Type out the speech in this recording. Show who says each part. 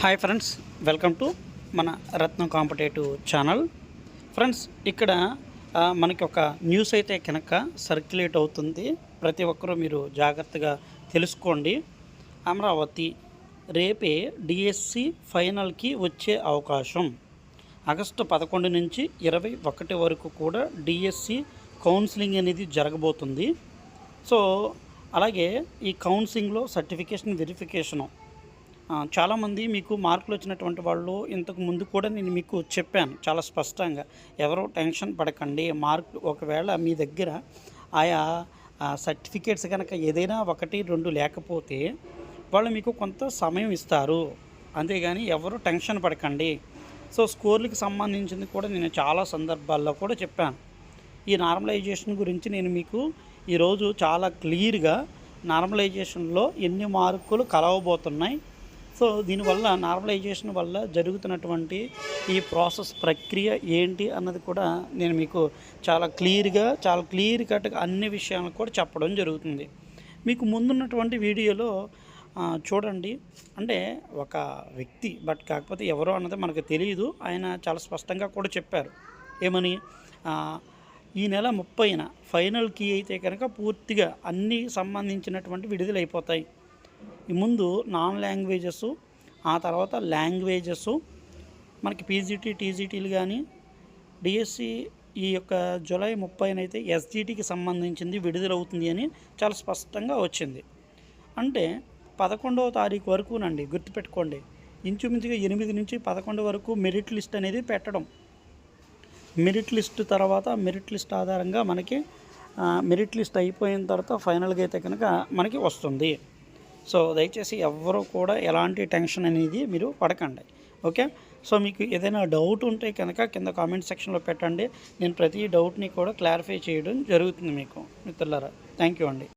Speaker 1: Hi friends welcome to మన రత్నం competitive channel friends ఇక్కడ మనకి ఒక న్యూస్ అయితే కనుక సర్క్యులేట్ అవుతుంది. ప్రతి ఒక్కరూ మీరు జాగ్రత్తగా తెలుసుకోండి. అమరావతి రేపే డిఎస్సి ఫైనల్కి వచ్చే అవకాశం. ఆగస్టు పదకొండు నుంచి ఇరవై ఒకటి వరకు కూడా డిఎస్సి కౌన్సిలింగ్ అనేది జరగబోతుంది. సో అలాగే ఈ కౌన్సిలింగ్లో సర్టిఫికేషన్ వెరిఫికేషను చాలామంది మీకు మార్కులు వచ్చినటువంటి వాళ్ళు ఇంతకు ముందు కూడా నేను మీకు చెప్పాను చాలా స్పష్టంగా. ఎవరో టెన్షన్ పడకండి. మార్కులు ఒకవేళ మీ దగ్గర ఆయా సర్టిఫికేట్స్ కనుక ఏదైనా ఒకటి రెండు లేకపోతే వాళ్ళు మీకు కొంత సమయం ఇస్తారు. అంతేగాని ఎవరు టెన్షన్ పడకండి. సో స్కోర్లకు సంబంధించింది కూడా నేను చాలా సందర్భాల్లో కూడా చెప్పాను. ఈ నార్మలైజేషన్ గురించి నేను మీకు ఈరోజు చాలా క్లియర్గా నార్మలైజేషన్లో ఎన్ని మార్కులు కలవబోతున్నాయి సో దీనివల్ల నార్మలైజేషన్ వల్ల జరుగుతున్నటువంటి ఈ ప్రాసెస్ ప్రక్రియ ఏంటి అన్నది కూడా నేను మీకు చాలా క్లియర్గా చాలా క్లియర్ కట్గా అన్ని విషయాలు కూడా చెప్పడం జరుగుతుంది. మీకు ముందున్నటువంటి వీడియోలో చూడండి. అంటే ఒక వ్యక్తి బట్ కాకపోతే ఎవరో అన్నది మనకు తెలియదు ఆయన చాలా స్పష్టంగా కూడా చెప్పారు. ఏమని? ఈ నెల ముప్పైన ఫైనల్కి అయితే కనుక పూర్తిగా అన్ని సంబంధించినటువంటి విడుదలైపోతాయి. ముందు నాన్ లాంగ్వేజెస్ ఆ తర్వాత లాంగ్వేజెస్ మనకి పీజీటీ టీజీటీలు కానీ డిఎస్సి ఈ యొక్క జూలై ముప్పైనైతే ఎస్జీటీకి సంబంధించింది విడుదలవుతుంది అని చాలా స్పష్టంగా వచ్చింది. అంటే పదకొండవ తారీఖు వరకునండి గుర్తుపెట్టుకోండి. ఇంచుమించుగా ఎనిమిది నుంచి పదకొండు వరకు మెరిట్ లిస్ట్ అనేది పెట్టడం. మెరిట్ లిస్ట్ తర్వాత మెరిట్ లిస్ట్ ఆధారంగా మనకి మెరిట్ లిస్ట్ అయిపోయిన తర్వాత ఫైనల్గా అయితే కనుక మనకి వస్తుంది. సో దయచేసి ఎవ్వరూ కూడా ఎలాంటి టెన్షన్ అనేది మీరు పడకండి. ఓకే? సో మీకు ఏదైనా డౌట్ ఉంటే కనుక కింద కామెంట్ సెక్షన్లో పెట్టండి. నేను ప్రతి డౌట్ని కూడా క్లారిఫై చేయడం జరుగుతుంది మీకు. మిత్రులారా థ్యాంక్ యూ అండి.